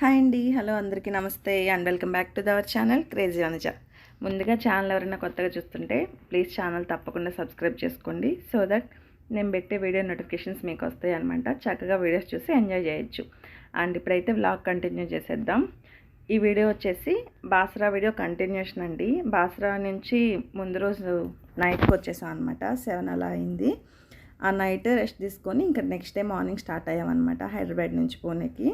Hi అండి. Hello అందరికీ నమస్తే and welcome back to our channel crazy Anuja ముందుగా ఛానల్ ఎవరైనా కొత్తగా చూస్తుంటే ప్లీజ్ ఛానల్ తప్పకుండా సబ్స్క్రైబ్ చేసుకోండి. సో దట్ నేను పెట్టే వీడియో నోటిఫికేషన్స్ మీకు వస్తాయి అనమాట చక్కగా వీడియోస్ చూసి ఎంజాయ్ చేయొచ్చు. అండ్ ఇప్పుడైతే వ్లాగ్ కంటిన్యూ చేసేద్దాం. ఈ వీడియో వచ్చేసి బాసరా వీడియో కంటిన్యూషన్ అండి. బాసరా నుంచి ముందు రోజు నైట్కి వచ్చేసాం అనమాట సెవెన్ అలా అయింది. ఆ నైట్ రెస్ట్ తీసుకొని ఇంకా నెక్స్ట్ డే మార్నింగ్ స్టార్ట్ అయ్యామన్నమాట హైదరాబాద్ నుంచి పూణేకి.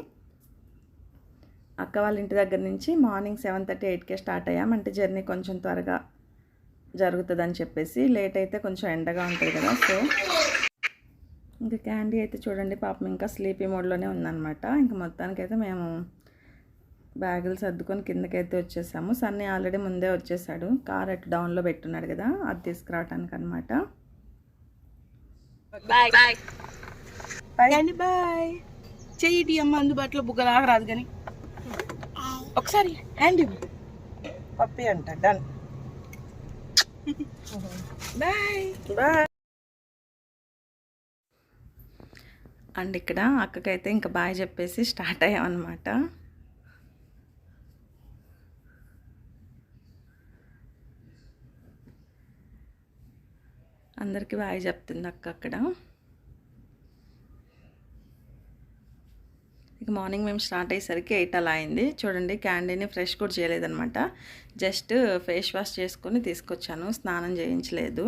అక్క వాళ్ళ ఇంటి దగ్గర నుంచి మార్నింగ్ సెవెన్ థర్టీ ఎయిట్కే స్టార్ట్ అయ్యాం. అంటే జర్నీ కొంచెం త్వరగా జరుగుతుందని చెప్పేసి లేట్ అయితే కొంచెం ఎండగా ఉంటుంది కదా సో ఇంకా క్యాండీ అయితే చూడండి పాపం ఇంకా స్లీపీ మోడ్లోనే ఉందన్నమాట. ఇంకా మొత్తానికైతే మేము బ్యాగులు సర్దుకొని కిందకైతే వచ్చేసాము. సన్నీ ఆల్రెడీ ముందే వచ్చేసాడు. కార్ అటు డౌన్లో పెట్టున్నాడు కదా అది తీసుకురావటానికి అనమాట బాయ్ బాయ్ చెయ్యి అమ్మ అందుబాటులో బుగ్గ రాదు కానీ. ఒకసారి హ్యాండ్ ఇవ్వు. పప్పి అంట డన్. బాయ్. బాయ్ అండ్ ఇక్కడ అక్కకైతే ఇంకా బాయ్ చెప్పేసి స్టార్ట్ అయ్యామన్నమాట. అందరికీ బాయ్ చెప్తుంది అక్క అక్కడ. ఇక మార్నింగ్ మేము స్టార్ట్ అయ్యేసరికి ఎయిట్ అలా అయింది. చూడండి క్యాండీని ఫ్రెష్ కూడా చేయలేదనమాట జస్ట్ ఫేస్ వాష్ చేసుకొని తీసుకొచ్చాను. స్నానం చేయించలేదు.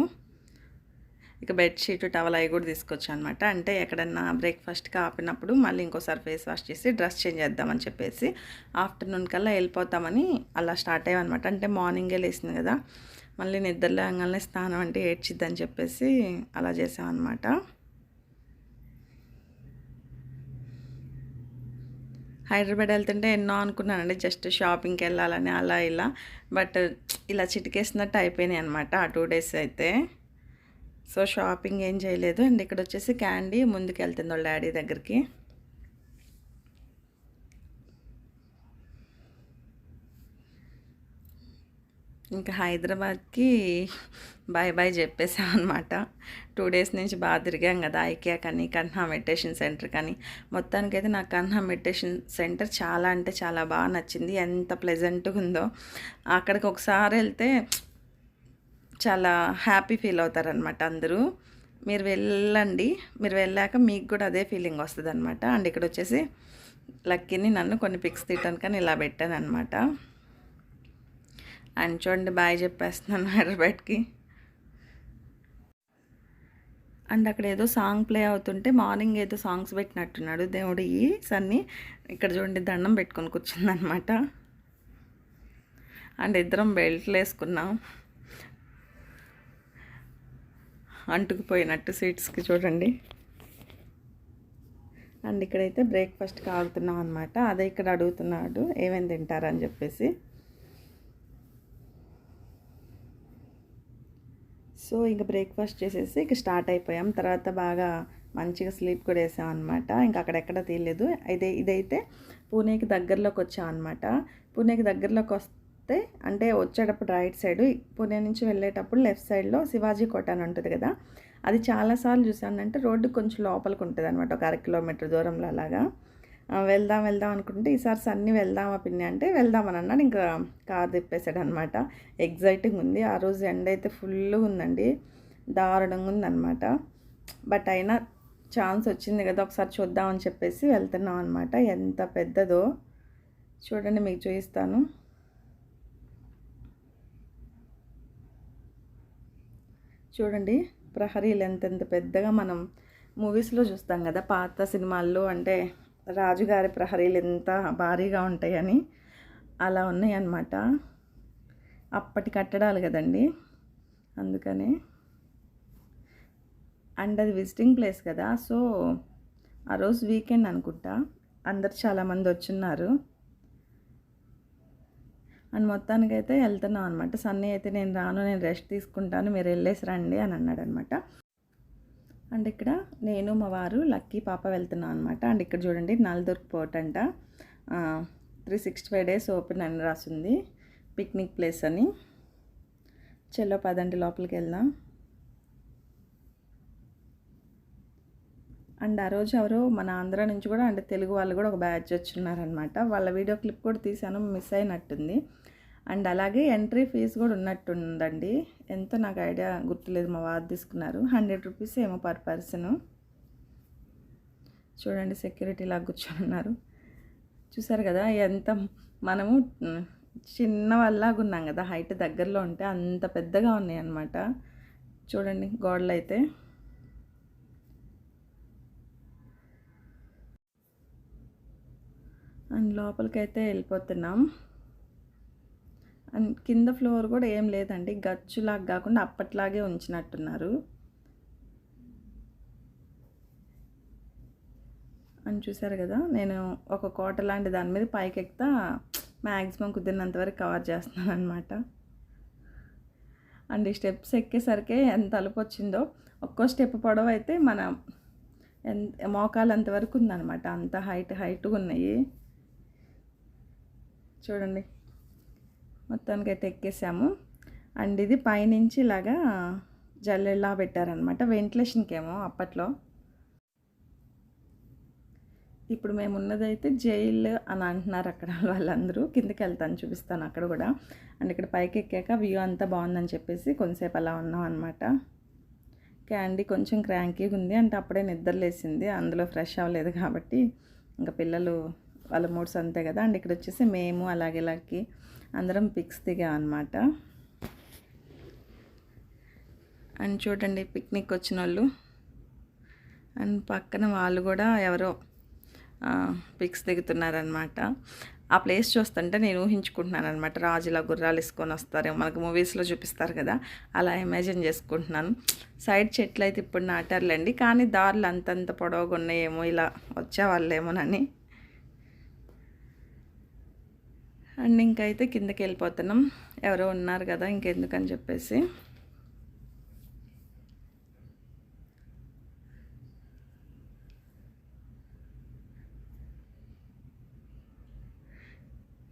ఇక బెడ్షీట్ టవల్ అవి కూడా తీసుకొచ్చాను అనమాట అంటే ఎక్కడన్నా బ్రేక్ఫాస్ట్కి ఆపినప్పుడు మళ్ళీ ఇంకోసారి ఫేస్ వాష్ చేసి డ్రెస్ చేంజ్ చేద్దామని చెప్పేసి ఆఫ్టర్నూన్ కల్లా వెళ్ళిపోతామని అలా స్టార్ట్ అయ్యామన్నమాట. అంటే మార్నింగే లేసింది కదా. మళ్ళీ నిద్రలో అంగల్ని స్నానం అంటే ఏడ్చిద్దని చెప్పేసి అలా చేసామన్నమాట. హైదరాబాద్ వెళ్తుంటే ఎన్నో అనుకున్నానండి జస్ట్ షాపింగ్కి వెళ్ళాలని అలా ఇలా. బట్ ఇలా చిటికేసినట్టు అయిపోయినాయి అనమాట ఆ టూ డేస్ అయితే. సో షాపింగ్ ఏం చేయలేదు. అండ్ ఇక్కడ వచ్చేసి క్యాండీ ముందుకు వెళ్తుంది వాళ్ళ డాడీ దగ్గరికి. ఇంకా హైదరాబాద్కి బాయ్ బాయ్ చెప్పేసాం అనమాట టూ డేస్ నుంచి బాగా తిరిగాం కదా ఐకియా కానీ కన్హా మెడిటేషన్ సెంటర్ కానీ. మొత్తానికైతే నాకు కన్హా మెడిటేషన్ సెంటర్ చాలా అంటే చాలా బాగా నచ్చింది. ఎంత ప్లెజెంట్గా ఉందో. అక్కడికి ఒకసారి వెళ్తే చాలా హ్యాపీ ఫీల్ అవుతారనమాట అందరూ. మీరు వెళ్ళండి. మీరు వెళ్ళాక మీకు కూడా అదే ఫీలింగ్ వస్తుంది అనమాట అండ్ ఇక్కడ వచ్చేసి లక్కీని నన్ను కొన్ని పిక్స్ తీయటానికని ఇలా పెట్టాను అనమాట అండ్ చూడండి బాయ్ చెప్పేస్తున్నాను హైదరాబాద్కి. అండ్ అక్కడ ఏదో సాంగ్ ప్లే అవుతుంటే మార్నింగ్ ఏదో సాంగ్స్ పెట్టినట్టున్నాడు దేవుడు ఈ సన్ని. ఇక్కడ చూడండి దండం పెట్టుకొని కూర్చుందనమాట అండ్ ఇద్దరం బెల్ట్లు వేసుకున్నాం. అంటుకుపోయినట్టు సీట్స్కి చూడండి. అండ్ ఇక్కడైతే బ్రేక్ఫాస్ట్కి ఆగుతున్నాం అనమాట అదే ఇక్కడ అడుగుతున్నాడు ఏమేమి తింటారని చెప్పేసి. సో ఇంకా బ్రేక్ఫాస్ట్ చేసేసి ఇక స్టార్ట్ అయిపోయాం. తర్వాత బాగా మంచిగా స్లీప్ కూడా వేసాం అనమాట ఇంకా అక్కడెక్కడ తీయలేదు. అయితే ఇదైతే పూణేకి దగ్గరలోకి వచ్చాం అనమాట పూణేకి దగ్గరలోకి వస్తే అంటే వచ్చేటప్పుడు రైట్ సైడ్ పూణే నుంచి వెళ్ళేటప్పుడు లెఫ్ట్ సైడ్లో శివాజీ కోట అని ఉంటుంది కదా. అది చాలాసార్లు చూసానంటే రోడ్డు కొంచెం లోపలికి ఉంటుంది అనమాట ఒక అర కిలోమీటర్ దూరంలో అలాగా. వెళ్దాం వెళ్దాం అనుకుంటే ఈసారి సన్ని వెళ్దామా పిన్ని అంటే వెళ్దామని అన్నాడు. ఇంకా కార్ తిప్పేశాడు అనమాట ఎగ్జైటింగ్ ఉంది. ఆ రోజు ఎండ అయితే ఫుల్గా ఉందండి. దారుణంగా ఉందన్నమాట బట్ అయినా ఛాన్స్ వచ్చింది కదా ఒకసారి చూద్దామని చెప్పేసి వెళ్తున్నాం అనమాట ఎంత పెద్దదో చూడండి మీకు చూపిస్తాను. చూడండి ప్రహరీలు ఎంత ఎంత పెద్దగా మనం మూవీస్లో చూస్తాం కదా పాత సినిమాల్లో అంటే రాజుగారి ప్రహరీలు ఎంత భారీగా ఉంటాయని అలా ఉన్నాయన్నమాట. అప్పటి కట్టడాలు కదండి. అందుకని అండ్ అది విజిటింగ్ ప్లేస్ కదా. సో ఆ రోజు వీకెండ్ అనుకుంటా. అందరు చాలామంది వచ్చున్నారు. అండ్ మొత్తానికైతే వెళ్తున్నాం అనమాట సన్నీ అయితే నేను రాను నేను రెస్ట్ తీసుకుంటాను మీరు వెళ్ళేసి రండి అని అన్నాడు అనమాట అండ్ ఇక్కడ నేను మా వారు లక్కీ పాప వెళ్తున్నాం అనమాట అండ్ ఇక్కడ చూడండి నల్దుర్గ్ పోర్ట్ అంట. Three sixty five days open అని రాసింది. పిక్నిక్ ప్లేస్ అని. చెల్లో పదండి లోపలికి వెళ్దాం. అండ్ ఆ రోజు ఎవరో మన ఆంధ్ర నుంచి కూడా అంటే తెలుగు వాళ్ళు కూడా ఒక బ్యాచ్ వచ్చున్నారనమాట వాళ్ళ వీడియో క్లిప్ కూడా తీసాను మిస్ అయినట్టుంది. అండ్ అలాగే ఎంట్రీ ఫీజు కూడా ఉన్నట్టుందండి. ఎంతో నాకు ఐడియా గుర్తులేదు మా వారు తీసుకున్నారు. హండ్రెడ్ రూపీస్ ఏమో పర్ పర్సన్. చూడండి సెక్యూరిటీ లాగా కూర్చొని ఉన్నారు. చూసారు కదా ఎంత మనము చిన్న వాళ్ళలాగా ఉన్నాం కదా హైట్ దగ్గరలో ఉంటే అంత పెద్దగా ఉన్నాయి అన్నమాట చూడండి గోడలు అయితే అండ్ లోపలికైతే వెళ్ళిపోతున్నాం. కింద ఫ్లోర్ కూడా ఏం లేదండి. గచ్చులాగా కాకుండా అప్పట్లాగే ఉంచినట్టున్నారు. అని చూసారు కదా నేను ఒక కోట లాంటి దాని మీద పైకి ఎక్కుతా మ్యాక్సిమం కుదిరినంత వరకు కవర్ చేస్తున్నాను అనమాట అండ్ ఈ స్టెప్స్ ఎక్కేసరికి ఎంత అలుపు వచ్చిందో ఒక్కో స్టెప్ పొడవు అయితే మన ఎంత మోకాలు అంతవరకు ఉందన్నమాట. అంత హైట్ హైట్గా ఉన్నాయి. చూడండి. మొత్తానికి అయితే ఎక్కేసాము. అండ్ ఇది పైనుంచి ఇలాగా జల్లెల్లా పెట్టారనమాట వెంటిలేషన్కేమో అప్పట్లో. ఇప్పుడు మేము ఉన్నదైతే జైల్ అని అంటున్నారు అక్కడ వాళ్ళందరూ. కిందకి వెళ్తాను చూపిస్తాను అక్కడ కూడా. అండ్ ఇక్కడ పైకి ఎక్కాక వ్యూ అంతా బాగుందని చెప్పేసి కొంతసేపు అలా ఉన్నాం అనమాట క్యాండీ కొంచెం క్రాంకీగా ఉంది. అంటే అప్పుడే నిద్రలేసింది అందులో ఫ్రెష్ అవ్వలేదు కాబట్టి ఇంకా పిల్లలు వాళ్ళ మూడ్స్ అంతే కదా. అండ్ ఇక్కడ వచ్చేసి మేము అలాగే లక్కి అందరం పిక్స్ దిగాం అనమాట అండ్ చూడండి పిక్నిక్ వచ్చిన వాళ్ళు అండ్ పక్కన వాళ్ళు కూడా ఎవరో పిక్స్ దిగుతున్నారనమాట ఆ ప్లేస్ చూస్తుంటే నేను ఊహించుకుంటున్నాను అనమాట రాజులా గుర్రాలు వేసుకొని వస్తారు. మనకు మూవీస్లో చూపిస్తారు కదా. అలా ఇమాజిన్ చేసుకుంటున్నాను. సైడ్ చెట్లు అయితే ఇప్పుడు నాటారులేండి. కానీ దారులు అంతంత పొడవుగా ఉన్నాయేమో ఇలా వచ్చేవాళ్ళేమోనని. అండ్ ఇంకైతే కిందకి వెళ్ళిపోతున్నాం ఎవరో ఉన్నారు కదా ఇంకెందుకని చెప్పేసి.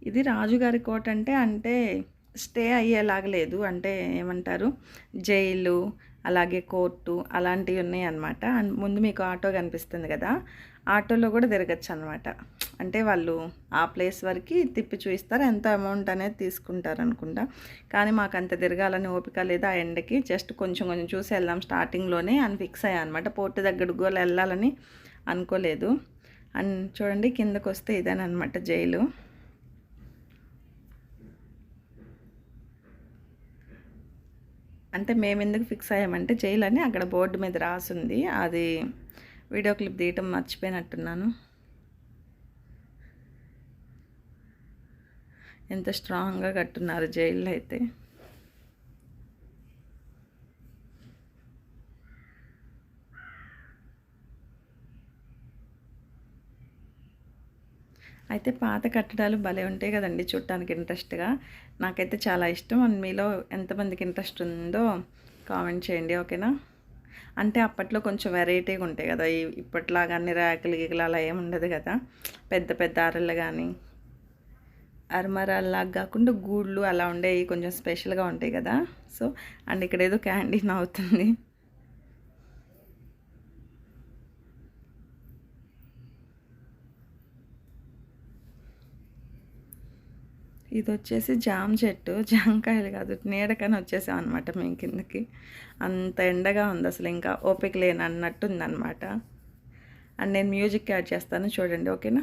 ఇది రాజుగారి కోట అంటే అంటే స్టే అయ్యేలాగా లేదు. అంటే ఏమంటారు? జైలు అలాగే కోర్టు అలాంటివి ఉన్నాయి అనమాట అండ్ ముందు మీకు ఆటో కనిపిస్తుంది కదా ఆటోలో కూడా తిరగచ్చు అనమాట అంటే వాళ్ళు ఆ ప్లేస్ వరకు తిప్పి చూపిస్తారు ఎంత అమౌంట్ అనేది తీసుకుంటారు అనుకుంటా కానీ మాకు అంత తిరగాలని ఓపిక లేదు. ఆ ఎండకి జస్ట్ కొంచెం కొంచెం చూసి వెళ్దాం. స్టార్టింగ్లోనే అని ఫిక్స్ అయ్యా అనమాట పోర్టు దగ్గరకు గోలు వెళ్ళాలని అనుకోలేదు. అండ్ చూడండి కిందకు వస్తే ఇదేనమాట జైలు. అంటే మేము ఎందుకు ఫిక్స్ అయ్యామంటే జైలు అని అక్కడ బోర్డు మీద రాసుంది. అది వీడియో క్లిప్ తీయటం మర్చిపోయినట్టున్నాను. ఎంత స్ట్రాంగ్గా కట్టున్నారు జైల్లో అయితే. అయితే పాత కట్టడాలు భలే ఉంటాయి కదండి చూడటానికి ఇంట్రెస్ట్గా. నాకైతే చాలా ఇష్టం. అండ్ మీలో ఎంతమందికి ఇంట్రెస్ట్ ఉందో కామెంట్ చేయండి ఓకేనా? అంటే అప్పట్లో కొంచెం వెరైటీగా ఉంటాయి కదా ఇప్పట్లాగా అన్ని ర్యాకులు గీకులు అలా ఏమి ఉండదు కదా. పెద్ద పెద్ద అరలు కానీ అరమరాల్లాగా కాకుండా గూళ్ళు అలా ఉండేవి కొంచెం స్పెషల్గా ఉంటాయి కదా. సో అండ్ ఇక్కడ ఏదో క్యాంటీన్ అవుతుంది ఇది వచ్చేసి జామ చెట్టు జామకాయలు కాదు నీడకని వచ్చేసాం అనమాట మేము కిందకి. అంత ఎండగా ఉంది అసలు ఇంకా ఓపిక లేని అన్నట్టు ఉందన్నమాట. అండ్ నేను మ్యూజిక్ యాడ్ చేస్తాను చూడండి ఓకేనా?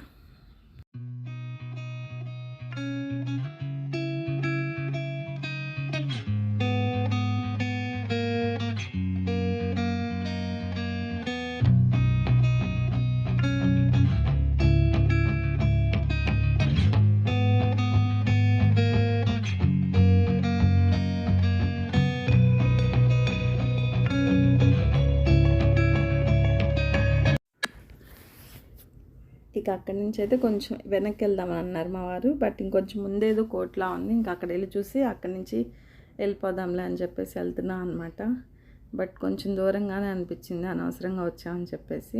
ఇక అక్కడి నుంచి అయితే కొంచెం వెనక్కి వెళ్దామని అన్నారు మా వారు. బట్ ఇంకొంచెం ముందేదో కోట్లా ఉంది. ఇంకా అక్కడ వెళ్ళి చూసి అక్కడి నుంచి వెళ్ళిపోదాంలే అని చెప్పేసి వెళ్తున్నాం అనమాట బట్ కొంచెం దూరంగానే అనిపించింది. అనవసరంగా వచ్చామని చెప్పేసి.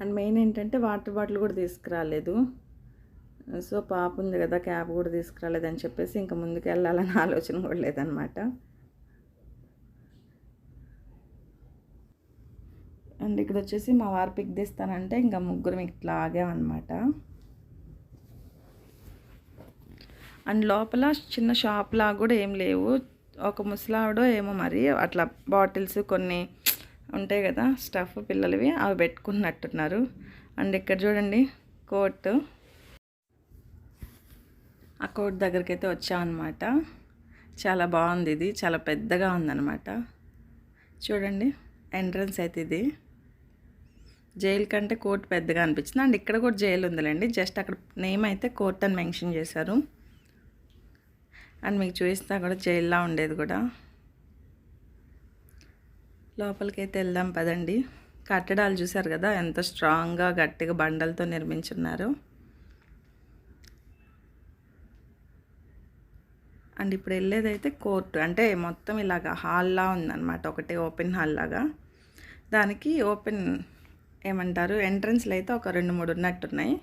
అండ్ మెయిన్ ఏంటంటే వాటర్ బాటిల్ కూడా తీసుకురాలేదు. సో పాప ఉంది కదా క్యాబ్ కూడా తీసుకురాలేదని చెప్పేసి ఇంకా ముందుకు వెళ్ళాలని ఆలోచన కూడా లేదనమాట అండ్ ఇక్కడ వచ్చేసి మా వారు పిక్ తీస్తానంటే ఇంకా ముగ్గురం ఇట్లా ఆగామన్నమాట. అండ్ లోపల చిన్న షాప్లా కూడా ఏం లేవు. ఒక ముసలావిడో ఏమో మరి అట్లా బాటిల్స్ కొన్ని ఉంటాయి కదా స్టఫ్ పిల్లలవి అవి పెట్టుకున్నట్టున్నారు. అండ్ ఇక్కడ చూడండి కోట్ ఆ కోట్ దగ్గరికి అయితే వచ్చామన్నమాట. చాలా బాగుంది ఇది చాలా పెద్దగా ఉందన్నమాట. చూడండి ఎంట్రన్స్ అయితే ఇది. జైలు కంటే కోర్ట్ పెద్దగా అనిపించింది. అండ్ ఇక్కడ కూడా జైలు ఉందిలేండి. జస్ట్ అక్కడ నేమ్ అయితే కోర్ట్ అని మెన్షన్ చేశారు. అండ్ మీకు చూపిస్తా కూడా జైల్లో ఉండేది కూడా. లోపలికి అయితే వెళ్దాం పదండి. కట్టడాలు చూశారు కదా ఎంత స్ట్రాంగ్గా గట్టిగా బండలతో నిర్మించున్నారు. అండ్ ఇప్పుడు వెళ్ళేదైతే కోర్టు. అంటే మొత్తం ఇలాగా హాల్లా ఉందన్నమాట. ఒకటి ఓపెన్ హాల్ లాగా. దానికి ఓపెన్ ఏమంటారు? ఎంట్రన్స్లో అయితే ఒక రెండు మూడు ఉన్నట్టున్నాయి.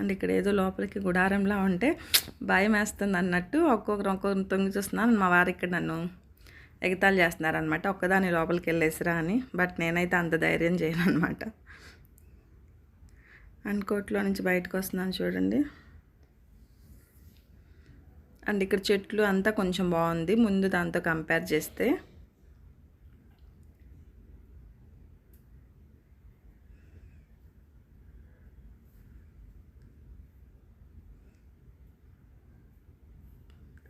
అండ్ ఇక్కడ ఏదో లోపలికి గుడారంలా ఉంటే భయం వేస్తుంది అన్నట్టు ఒక్కొక్కరు ఒక్కొక్కరు తొంగి చూస్తున్నాను మా వారు ఇక్కడ నన్ను ఎగతాలు చేస్తున్నారనమాట ఒక్కదాని లోపలికి వెళ్ళేసిరా అని. బట్ నేనైతే అంత ధైర్యం చేయను అనమాట అండ్ కోట్లో నుంచి బయటకు వస్తున్నాను చూడండి. అండ్ ఇక్కడ చెట్లు అంతా కొంచెం బాగుంది. ముందు దాంతో కంపేర్ చేస్తే.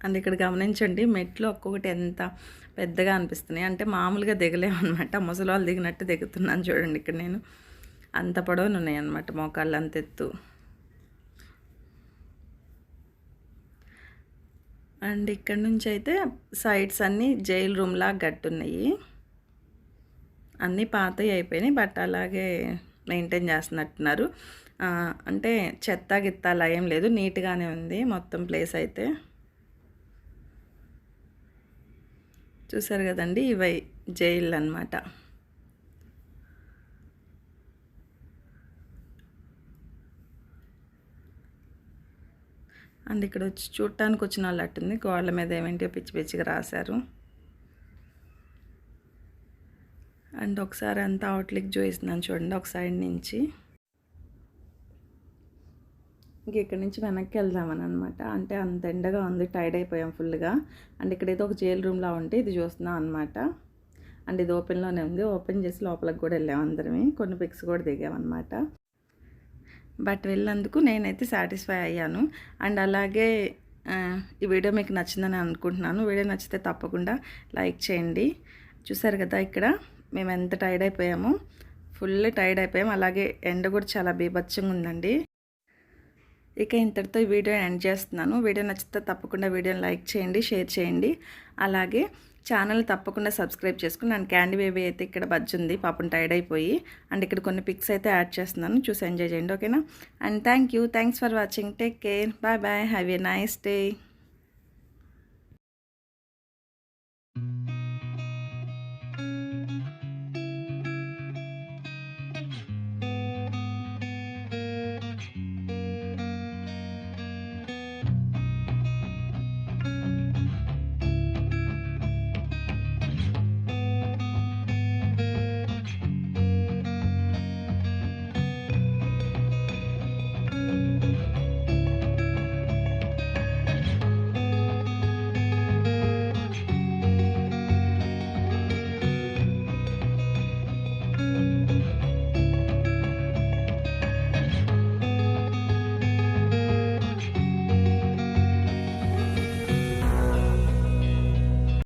అండ్ ఇక్కడ గమనించండి మెట్లు ఒక్కొక్కటి ఎంత పెద్దగా అనిపిస్తున్నాయి. అంటే మామూలుగా దిగలేమన్నమాట. ముసలి వాళ్ళు దిగినట్టు దిగుతున్నాను చూడండి ఇక్కడ నేను. అంత పొడవును ఉన్నాయి అనమాట మోకాళ్ళు అంత ఎత్తు. అండ్ ఇక్కడ నుంచి అయితే సైడ్స్ అన్నీ జైల్ రూమ్లా గట్టున్నాయి అన్నీ పాతవి అయిపోయినాయి బట్ అలాగే మెయింటైన్ చేస్తున్నట్టున్నారు. అంటే చెత్త గిత్త అలా ఏం లేదు నీట్గానే ఉంది మొత్తం ప్లేస్ అయితే. చూసారు కదండి ఇవై జైళ్ళు అనమాట అండ్ ఇక్కడ వచ్చి చూడటానికి వచ్చిన వాళ్ళు అట్టుంది. గోడల మీద ఏమేంటో పిచ్చి పిచ్చిగా రాశారు. అండ్ ఒకసారి అంతా అవుట్లిక్ చూపిస్తున్నాను చూడండి ఒక సైడ్ నుంచి. ఇంక ఇక్కడ నుంచి వెనక్కి వెళ్దామని అనమాట అంటే అంత ఎండగా ఉంది టైర్డ్ అయిపోయాం ఫుల్గా. అండ్ ఇక్కడ ఏదో ఒక జైల్ రూమ్లా ఉంటే ఇది చూస్తున్నాం అనమాట అండ్ ఇది ఓపెన్లోనే ఉంది. ఓపెన్ చేసి లోపలికి కూడా వెళ్ళాం అందరమే. కొన్ని పిక్స్ కూడా దిగామన్నమాట బట్ వెళ్ళినందుకు నేనైతే సాటిస్ఫై అయ్యాను. అండ్ అలాగే ఈ వీడియో మీకు నచ్చిందని అనుకుంటున్నాను. వీడియో నచ్చితే తప్పకుండా లైక్ చేయండి. చూసారు కదా ఇక్కడ మేము ఎంత టైర్డ్ అయిపోయామో. ఫుల్ టైర్డ్ అయిపోయాము అలాగే ఎండ కూడా చాలా బీభత్సంగా ఉందండి. ఇక ఇంతటితో ఈ వీడియో ఎండ్ చేస్తున్నాను. వీడియో నచ్చితే తప్పకుండా వీడియోని లైక్ చేయండి షేర్ చేయండి. అలాగే ఛానల్ తప్పకుండా సబ్స్క్రైబ్ చేసుకుని అండ్ క్యాండీ బేబీ అయితే ఇక్కడ బజ్జుంది ఉంది పాపం టైర్డ్ అయిపోయి. అండ్ ఇక్కడ కొన్ని పిక్స్ అయితే యాడ్ చేస్తున్నాను చూసి ఎంజాయ్ చేయండి ఓకేనా? And thank you thanks for watching take care bye bye have a nice day.